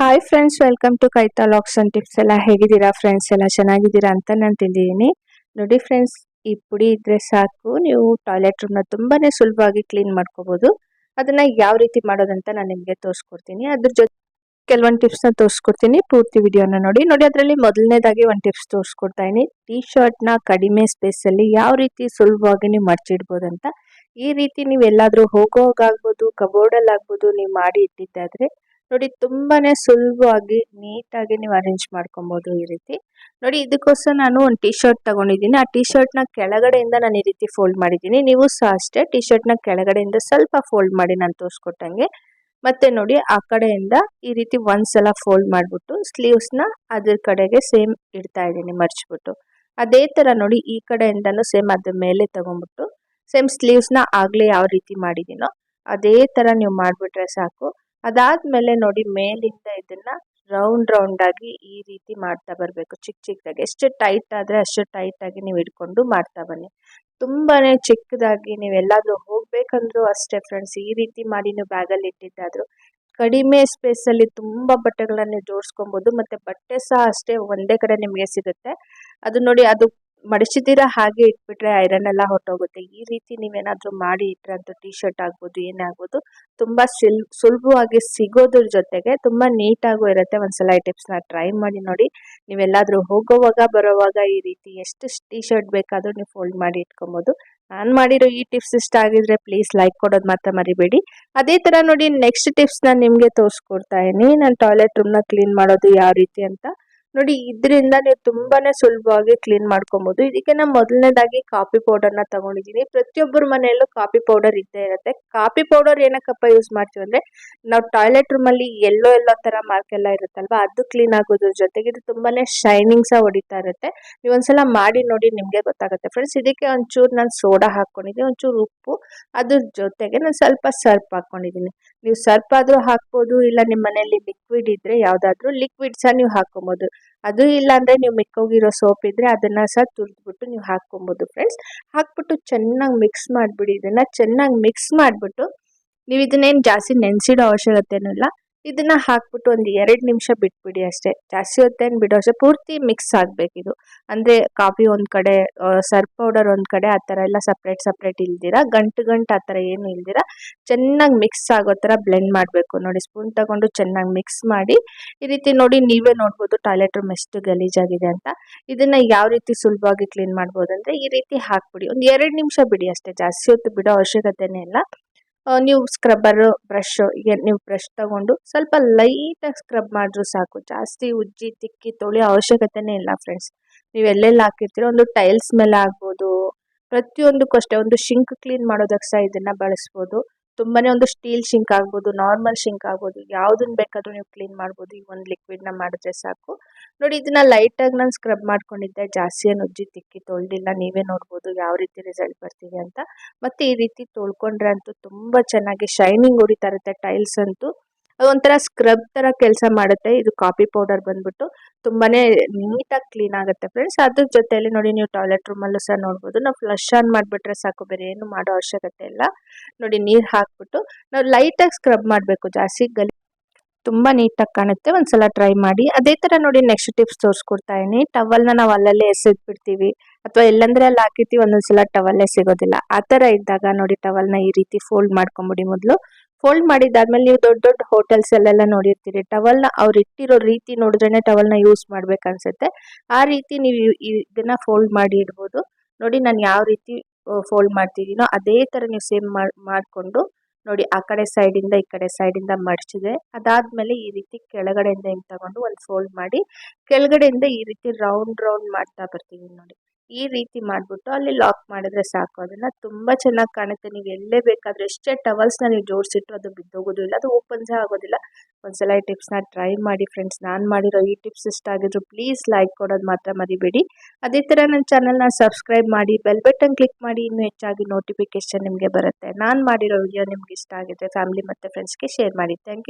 Hi friends welcome to ಕೈತಾ ಲಾಕ್ಸ್ and tips ಎಲ್ಲ. ಹೇಗಿದ್ದೀರಾ ಫ್ರೆಂಡ್ಸ್ ಎಲ್ಲ? ಚೆನ್ನಾಗಿದ್ದೀರಾ ಅಂತ ನಾನು ತಿಳಿದೀನಿ ನೋಡಿ ಫ್ರೆಂಡ್ಸ್ ಈ ಪುಡಿ ಇದ್ರೆ ಸಾಕು. ನೀವು ಟಾಯ್ಲೆಟ್ ರೂಮ್ನ ತುಂಬಾ ಸುಲಭವಾಗಿ ಕ್ಲೀನ್ ಮಾಡ್ಕೋಬೋದು. ಅದನ್ನ ಯಾವ ರೀತಿ ಮಾಡೋದಂತ ನಾನು ನಿಮಗೆ ತೋರಿಸ್ಕೊಡ್ತೀನಿ. ಅದ್ರ ಜೊತೆ ಕೆಲವೊಂದು ಟಿಪ್ಸ್ನ ತೋರಿಸ್ಕೊಡ್ತೀನಿ. ಪೂರ್ತಿ ವಿಡಿಯೋನ ನೋಡಿ. ನೋಡಿ ಅದರಲ್ಲಿ ಮೊದಲನೇದಾಗಿ ಒಂದು ಟಿಪ್ಸ್ ತೋರಿಸ್ಕೊಡ್ತಾ ಇದ್ದೀನಿ. ಟೀ ಶರ್ಟ್ನ ಕಡಿಮೆ ಸ್ಪೇಸಲ್ಲಿ ಯಾವ ರೀತಿ ಸುಲಭವಾಗಿ ನೀವು ಅಂತ ಈ ರೀತಿ ನೀವು ಹೋಗೋಗಾಗ್ಬೋದು ಕಬೋರ್ಡಲ್ಲಿ ಆಗ್ಬೋದು ನೀವು ಮಾಡಿ ಇಟ್ಟಿದ್ದಾದ್ರೆ ನೋಡಿ ತುಂಬಾನೇ ಸುಲಭವಾಗಿ ನೀಟಾಗಿ ನೀವು ಅರೇಂಜ್ ಮಾಡ್ಕೊಬೋದು ಈ ರೀತಿ. ನೋಡಿ ಇದಕ್ಕೋಸ್ಕರ ನಾನು ಒಂದು ಟಿ ಶರ್ಟ್ ತಗೊಂಡಿದ್ದೀನಿ. ಆ ಟಿ ಶರ್ಟ್ನ ಕೆಳಗಡೆಯಿಂದ ನಾನು ಈ ರೀತಿ ಫೋಲ್ಡ್ ಮಾಡಿದ್ದೀನಿ. ನೀವು ಸಹ ಅಷ್ಟೇ ಟಿ ಶರ್ಟ್ನ ಕೆಳಗಡೆಯಿಂದ ಸ್ವಲ್ಪ ಫೋಲ್ಡ್ ಮಾಡಿ ನಾನು ತೋರಿಸ್ಕೊಟ್ಟಂಗೆ. ಮತ್ತೆ ನೋಡಿ ಆ ಕಡೆಯಿಂದ ಈ ರೀತಿ ಒಂದ್ಸಲ ಫೋಲ್ಡ್ ಮಾಡಿಬಿಟ್ಟು ಸ್ಲೀವ್ಸ್ನ ಅದ್ರ ಕಡೆಗೆ ಸೇಮ್ ಇಡ್ತಾ ಇದ್ದೀನಿ, ಮರ್ಚ್ಬಿಟ್ಟು. ಅದೇ ಥರ ನೋಡಿ ಈ ಕಡೆಯಿಂದನೂ ಸೇಮ್ ಅದ್ರ ಮೇಲೆ ತಗೊಂಡ್ಬಿಟ್ಟು ಸೇಮ್ ಸ್ಲೀವ್ಸ್ನ ಆಗಲೇ ಯಾವ ರೀತಿ ಮಾಡಿದ್ದೀನೋ, ಅದೇ ಥರ ನೀವು ಮಾಡಿಬಿಟ್ರೆ ಸಾಕು. ಅದಾದ್ಮೇಲೆ ನೋಡಿ ಮೇಲಿಂದ ಇದನ್ನ ರೌಂಡ್ ರೌಂಡ್ ಆಗಿ ಈ ರೀತಿ ಮಾಡ್ತಾ ಬರಬೇಕು ಚಿಕ್ಕ ಚಿಕ್ಕದಾಗಿ ಎಷ್ಟು ಟೈಟ್ ಆದರೆ ಅಷ್ಟು ಟೈಟ್ ಆಗಿ ನೀವು ಇಟ್ಕೊಂಡು ಮಾಡ್ತಾ ಬನ್ನಿ. ತುಂಬಾನೇ ಚಿಕ್ಕದಾಗಿ ನೀವು ಎಲ್ಲಾದರೂ ಹೋಗ್ಬೇಕಂದ್ರೂ ಅಷ್ಟೇ ಫ್ರೆಂಡ್ಸ್ ಈ ರೀತಿ ಮಾಡಿ ನೀವು ಬ್ಯಾಗಲ್ಲಿ ಇಟ್ಟಿದ್ದಾದರೂ ಕಡಿಮೆ ಸ್ಪೇಸಲ್ಲಿ ತುಂಬ ಬಟ್ಟೆಗಳನ್ನ ನೀವು ಜೋಡಿಸ್ಕೊಬಹುದು ಮತ್ತು ಬಟ್ಟೆ ಸಹ ಅಷ್ಟೇ ಒಂದೇ ಕಡೆ ನಿಮಗೆ ಸಿಗುತ್ತೆ. ಅದು ನೋಡಿ ಅದು ಮಡಿಸಿದ್ದೀರಾ ಹಾಗೆ ಇಟ್ಬಿಟ್ರೆ ಐರನ್ ಎಲ್ಲ ಹೊರಟೋಗುತ್ತೆ. ಈ ರೀತಿ ನೀವೇನಾದರೂ ಮಾಡಿ ಇಟ್ಟರೆ ಅಂತ ಟೀ ಶರ್ಟ್ ಆಗ್ಬೋದು, ಏನೇ ಆಗ್ಬೋದು, ತುಂಬ ಸಿಲ್, ಸುಲಭವಾಗಿ ಸಿಗೋದ್ರ ಜೊತೆಗೆ ತುಂಬ ನೀಟಾಗೂ ಇರುತ್ತೆ. ಒಂದ್ಸಲ ಈ ಟಿಪ್ಸ್ನ ಟ್ರೈ ಮಾಡಿ ನೋಡಿ. ನೀವೆಲ್ಲಾದರೂ ಹೋಗೋವಾಗ, ಬರೋವಾಗ ಈ ರೀತಿ ಎಷ್ಟು ಟೀ ಶರ್ಟ್ ಬೇಕಾದರೂ ನೀವು ಫೋಲ್ಡ್ ಮಾಡಿ ಇಟ್ಕೊಬೋದು. ನಾನು ಮಾಡಿರೋ ಈ ಟಿಪ್ಸ್ ಇಷ್ಟ ಆಗಿದ್ರೆ ಪ್ಲೀಸ್ ಲೈಕ್ ಕೊಡೋದು ಮಾತ್ರ ಮರಿಬೇಡಿ. ಅದೇ ಥರ ನೋಡಿ ನೆಕ್ಸ್ಟ್ ಟಿಪ್ಸ್ನ ನಿಮಗೆ ತೋರಿಸ್ಕೊಡ್ತಾ ಇದೀನಿ ನಾನು ಟಾಯ್ಲೆಟ್ ರೂಮ್ನ ಕ್ಲೀನ್ ಮಾಡೋದು ಯಾವ ರೀತಿ ಅಂತ. ನೋಡಿ ಇದರಿಂದ ನೀವು ತುಂಬಾನೇ ಸುಲಭವಾಗಿ ಕ್ಲೀನ್ ಮಾಡ್ಕೊಬಹುದು ಇದಕ್ಕೆ ನಾನು ಮೊದಲನೇದಾಗಿ ಕಾಫಿ ಪೌಡರ್ನ ತಗೊಂಡಿದ್ದೀನಿ. ಪ್ರತಿಯೊಬ್ಬರ ಮನೆಯಲ್ಲೂ ಕಾಫಿ ಪೌಡರ್ ಇದ್ದೇ ಇರುತ್ತೆ. ಕಾಫಿ ಪೌಡರ್ ಏನಕ್ಕಪ್ಪ ಯೂಸ್ ಮಾಡ್ತೀವಿ ಅಂದ್ರೆ, ನಾವು ಟಾಯ್ಲೆಟ್ ರೂಮಲ್ಲಿ ಎಲ್ಲೋ ಎಲ್ಲೋ ತರ ಮಾರ್ಕ್ ಎಲ್ಲ ಇರುತ್ತಲ್ವಾ, ಅದು ಕ್ಲೀನ್ ಆಗೋದ್ರ ಜೊತೆಗೆ ಇದು ತುಂಬಾನೇ ಶೈನಿಂಗ್ ಸಹ ಹೊಡಿತಾ ಇರುತ್ತೆ. ನೀವು ಒಂದ್ಸಲ ಮಾಡಿ ನೋಡಿ ನಿಮಗೆ ಗೊತ್ತಾಗುತ್ತೆ. ಫ್ರೆಂಡ್ಸ್ ಇದಕ್ಕೆ ಒಂಚೂರು ನಾನು ಸೋಡಾ ಹಾಕೊಂಡಿದ್ದೀನಿ, ಒಂಚೂರು ಉಪ್ಪು, ಅದ್ರ ಜೊತೆಗೆ ನಾನು ಸ್ವಲ್ಪ ಸರ್ಪ್ ಹಾಕೊಂಡಿದ್ದೀನಿ. ನೀವು ಸರ್ಪ್ ಆದ್ರೂ ಹಾಕ್ಬೋದು, ಇಲ್ಲ ನಿಮ್ಮ ಮನೆಯಲ್ಲಿ ಲಿಕ್ವಿಡ್ ಇದ್ರೆ ಯಾವ್ದಾದ್ರು ಲಿಕ್ವಿಡ್ ಸಹ ನೀವು ಹಾಕೊಬೋದು ಅದು ಇಲ್ಲ ಅಂದ್ರೆ ನೀವು ಮಿಕ್ಕೋಗಿರೋ ಸೋಪ್ ಇದ್ರೆ ಅದನ್ನ ಸಹ ತುರಿದ್ಬಿಟ್ಟು ನೀವು ಹಾಕ್ಕೊಬೋದು ಫ್ರೆಂಡ್ಸ್ ಹಾಕ್ಬಿಟ್ಟು ಚೆನ್ನಾಗಿ ಮಿಕ್ಸ್ ಮಾಡಿಬಿಡಿ. ಇದನ್ನ ಚೆನ್ನಾಗಿ ಮಿಕ್ಸ್ ಮಾಡಿಬಿಟ್ಟು ನೀವು ಇದನ್ನೇನು ಜಾಸ್ತಿ ನೆನೆಸಿಡೋ ಅವಶ್ಯಕತೆ ಇಲ್ಲ. ಇದನ್ನ ಹಾಕ್ಬಿಟ್ಟು ಒಂದು ಎರಡು ನಿಮಿಷ ಬಿಟ್ಬಿಡಿ ಅಷ್ಟೇ. ಜಾಸ್ತಿ ಹೊತ್ತೇನು ಬಿಡೋ ಅಷ್ಟೇ. ಪೂರ್ತಿ ಮಿಕ್ಸ್ ಆಗಬೇಕಿದು ಅಂದರೆ ಕಾಫಿ ಒಂದು ಕಡೆ ಸರ್ಫ್ ಪೌಡರ್ ಒಂದು ಕಡೆ ಆ ಥರ ಎಲ್ಲ ಸಪ್ರೇಟ್ ಸಪ್ರೇಟ್ ಇಲ್ದಿರ? ಗಂಟು ಗಂಟು ಆ ಥರ ಏನು ಇಲ್ದಿರ? ಚೆನ್ನಾಗಿ ಮಿಕ್ಸ್ ಆಗೋ ಥರ ಬ್ಲೆಂಡ್ ಮಾಡಬೇಕು. ನೋಡಿ ಸ್ಪೂನ್ ತಗೊಂಡು ಚೆನ್ನಾಗಿ ಮಿಕ್ಸ್ ಮಾಡಿ, ಈ ರೀತಿ ನೋಡಿ ನೀವೇ ನೋಡ್ಬೋದು ಟಾಯ್ಲೆಟ್ ರೂಮ್ ಎಷ್ಟು ಗಲೀಜಾಗಿದೆ ಅಂತ. ಇದನ್ನ ಯಾವ ರೀತಿ ಸುಲಭವಾಗಿ ಕ್ಲೀನ್ ಮಾಡ್ಬೋದು ಅಂದರೆ ಈ ರೀತಿ ಹಾಕ್ಬಿಡಿ. ಒಂದು ಎರಡು ನಿಮಿಷ ಬಿಡಿ ಅಷ್ಟೇ. ಜಾಸ್ತಿ ಹೊತ್ತು ಬಿಡೋ ಅವಶ್ಯಕತೆನೇ ಇಲ್ಲ. ನೀವು ಸ್ಕ್ರಬ್ಬರ್ ಬ್ರಷ್ ನೀವು ಬ್ರಷ್ ತಗೊಂಡು ಸ್ವಲ್ಪ ಲೈಟಾಗಿ ಸ್ಕ್ರಬ್ ಮಾಡಿದ್ರು ಸಾಕು. ಜಾಸ್ತಿ ಉಜ್ಜಿ, ತಿಕ್ಕಿ ತೊಳಿ ಅವಶ್ಯಕತೆನೇ ಇಲ್ಲ ಫ್ರೆಂಡ್ಸ್ ನೀವು ಎಲ್ಲೆಲ್ಲಿ ಹಾಕಿರ್ತೀರೋ ಒಂದು ಟೈಲ್ಸ್ ಮೇಲೆ ಆಗ್ಬೋದು ಪ್ರತಿಯೊಂದಕ್ಕೂ ಅಷ್ಟೇ, ಒಂದು ಶಿಂಕ್ ಕ್ಲೀನ್ ಮಾಡೋದಕ್ಕೆ ಸಹ ಇದನ್ನು ಬಳಸ್ಬೋದು. ತುಂಬಾನೇ ಒಂದು ಸ್ಟೀಲ್ ಶಿಂಕ್ ಆಗ್ಬೋದು ನಾರ್ಮಲ್ ಶಿಂಕ್ ಆಗ್ಬೋದು ಯಾವ್ದನ್ನ ಬೇಕಾದ್ರೂ ನೀವು ಕ್ಲೀನ್ ಮಾಡ್ಬೋದು, ಈ ಒಂದು ಲಿಕ್ವಿಡ್ನ ಮಾಡಿದ್ರೆ ಸಾಕು. ನೋಡಿ, ಇದನ್ನ ಲೈಟಾಗಿ ನಾನು ಸ್ಕ್ರಬ್ ಮಾಡ್ಕೊಂಡಿದ್ದೆ, ಜಾಸ್ತಿ ಏನು ಉಜ್ಜಿ ತಿಕ್ಕಿ ತೊಳೆದಿಲ್ಲ, ನೀವೇ ನೋಡ್ಬೋದು ಯಾವ ರೀತಿ ರಿಸಲ್ಟ್ ಬರ್ತೀವಿ ಅಂತ. ಮತ್ತೆ ಈ ರೀತಿ ತೊಳ್ಕೊಂಡ್ರೆ ಅಂತೂ ತುಂಬ ಚೆನ್ನಾಗಿ ಶೈನಿಂಗ್ ಹೊಡಿತಾ ಇರುತ್ತೆ ಟೈಲ್ಸ್ ಅಂತೂ. ಅದೊಂಥರ ಸ್ಕ್ರಬ್ ತರ ಕೆಲಸ ಮಾಡುತ್ತೆ. ಇದು ಕಾಫಿ ಪೌಡರ್ ಬಂದ್ಬಿಟ್ಟು ತುಂಬಾನೇ ನೀಟಾಗಿ ಕ್ಲೀನ್ ಆಗುತ್ತೆ ಫ್ರೆಂಡ್ಸ್ ಅದ್ರ ಜೊತೆಯಲ್ಲಿ ನೋಡಿ ನೀವು ಟಾಯ್ಲೆಟ್ ರೂಮಲ್ಲೂ ಸಹ ನೋಡ್ಬೋದು. ನಾವು ಫ್ಲಶ್ ಆನ್ ಮಾಡಿಬಿಟ್ರೆ ಸಾಕು, ಬೇರೆ ಏನು ಮಾಡೋ ಅವಶ್ಯಕತೆ ಇಲ್ಲ. ನೋಡಿ ನೀರು ಹಾಕ್ಬಿಟ್ಟು ನಾವು ಲೈಟಾಗಿ ಸ್ಕ್ರಬ್ ಮಾಡಬೇಕು. ಜಾಸ್ತಿ ಗಲಿ, ತುಂಬ ನೀಟಾಗಿ ಕಾಣುತ್ತೆ. ಒಂದ್ಸಲ ಟ್ರೈ ಮಾಡಿ. ಅದೇ ಥರ ನೋಡಿ ನೆಕ್ಸ್ಟ್ ಟಿಪ್ಸ್ ತೋರಿಸ್ಕೊಡ್ತಾ ಇದೀನಿ ಟವಲ್ನ ನಾವು ಅಲ್ಲಲ್ಲೇ ಎಸೆದ್ಬಿಡ್ತೀವಿ. ಅಥವಾ ಎಲ್ಲಂದ್ರೆ ಅಲ್ಲಿ ಹಾಕಿರ್ತೀವಿ, ಒಂದೊಂದ್ಸಲ ಟವಲ್ಲೇ ಸಿಗೋದಿಲ್ಲ ಆ ಥರ ಇದ್ದಾಗ ನೋಡಿ ಟವಲ್ನ ಈ ರೀತಿ ಫೋಲ್ಡ್ ಮಾಡ್ಕೊಂಬಿಡಿ ಮೊದಲು. ಫೋಲ್ಡ್ ಮಾಡಿದಾದ್ಮೇಲೆ ನೀವು ದೊಡ್ಡ ದೊಡ್ಡ ಹೋಟೆಲ್ಸ್ ಅಲ್ಲೆಲ್ಲ ನೋಡಿರ್ತೀರಿ. ಟವಲ್ನ ಅವ್ರು ಇಟ್ಟಿರೋ ರೀತಿ ನೋಡಿದ್ರೇ ಟವಲ್ನ ಯೂಸ್ ಮಾಡ್ಬೇಕನ್ಸುತ್ತೆ ಆ ರೀತಿ ನೀವು ಇದನ್ನ ಫೋಲ್ಡ್ ಮಾಡಿ ಇಡ್ಬೋದು ನೋಡಿ ನಾನು ಯಾವ ರೀತಿ ಫೋಲ್ಡ್ ಮಾಡ್ತಿದ್ದೀನೋ ಅದೇ ಥರ ನೀವು ಸೇಮ್ ಮಾಡಿಕೊಂಡು ನೋಡಿ ಆ ಕಡೆ ಸೈಡಿಂದ ಈ ಕಡೆ ಸೈಡಿಂದ ಮಡಚಿದೆ ಅದಾದ್ಮೇಲೆ ಈ ರೀತಿ ಕೆಳಗಡೆಯಿಂದ ಹಿಂಗೆ ತಗೊಂಡು ಒಂದು ಫೋಲ್ಡ್ ಮಾಡಿ ಕೆಳಗಡೆಯಿಂದ ಈ ರೀತಿ ರೌಂಡ್ ರೌಂಡ್ ಮಾಡ್ತಾ ಬರ್ತೀವಿ ನೋಡಿ. ಈ ರೀತಿ ಮಾಡಿಬಿಟ್ಟು ಅಲ್ಲಿ ಲಾಕ್ ಮಾಡಿದ್ರೆ ಸಾಕು. ಅದನ್ನು ತುಂಬ ಚೆನ್ನಾಗಿ ಕಾಣುತ್ತೆ. ನೀವು ಎಲ್ಲೇ ಬೇಕಾದರೂ ಎಷ್ಟೇ ಟವಲ್ಸ್ನ ನೀವು ಜೋಡಿಸಿಟ್ಟು ಅದು ಬಿದ್ದೋಗೋದು ಇಲ್ಲ. ಅದು ಓಪನ್ ಸಹ ಆಗೋದಿಲ್ಲ. ಒಂದ್ಸಲ ಈ ಟಿಪ್ಸ್ನ ಟ್ರೈ ಮಾಡಿ ಫ್ರೆಂಡ್ಸ್ ನಾನು ಮಾಡಿರೋ ಈ ಟಿಪ್ಸ್ ಇಷ್ಟ ಆಗಿದ್ರು ಪ್ಲೀಸ್ ಲೈಕ್ ಕೊಡೋದು ಮಾತ್ರ ಮರಿಬೇಡಿ. ಅದೇ ಥರ ನನ್ನ ಚಾನಲ್ನ ಸಬ್ಸ್ಕ್ರೈಬ್ ಮಾಡಿ ಬೆಲ್ ಬಟನ್ ಕ್ಲಿಕ್ ಮಾಡಿ ಇನ್ನೂ ಹೆಚ್ಚಾಗಿ ನೋಟಿಫಿಕೇಶನ್ ನಿಮಗೆ ಬರುತ್ತೆ. ನಾನು ಮಾಡಿರೋ ವಿಡಿಯೋ ನಿಮ್ಗೆ ಇಷ್ಟ ಆಗಿದ್ರೆ ಫ್ಯಾಮಿಲಿ ಮತ್ತು ಫ್ರೆಂಡ್ಸ್ಗೆ ಶೇರ್ ಮಾಡಿ. Thank you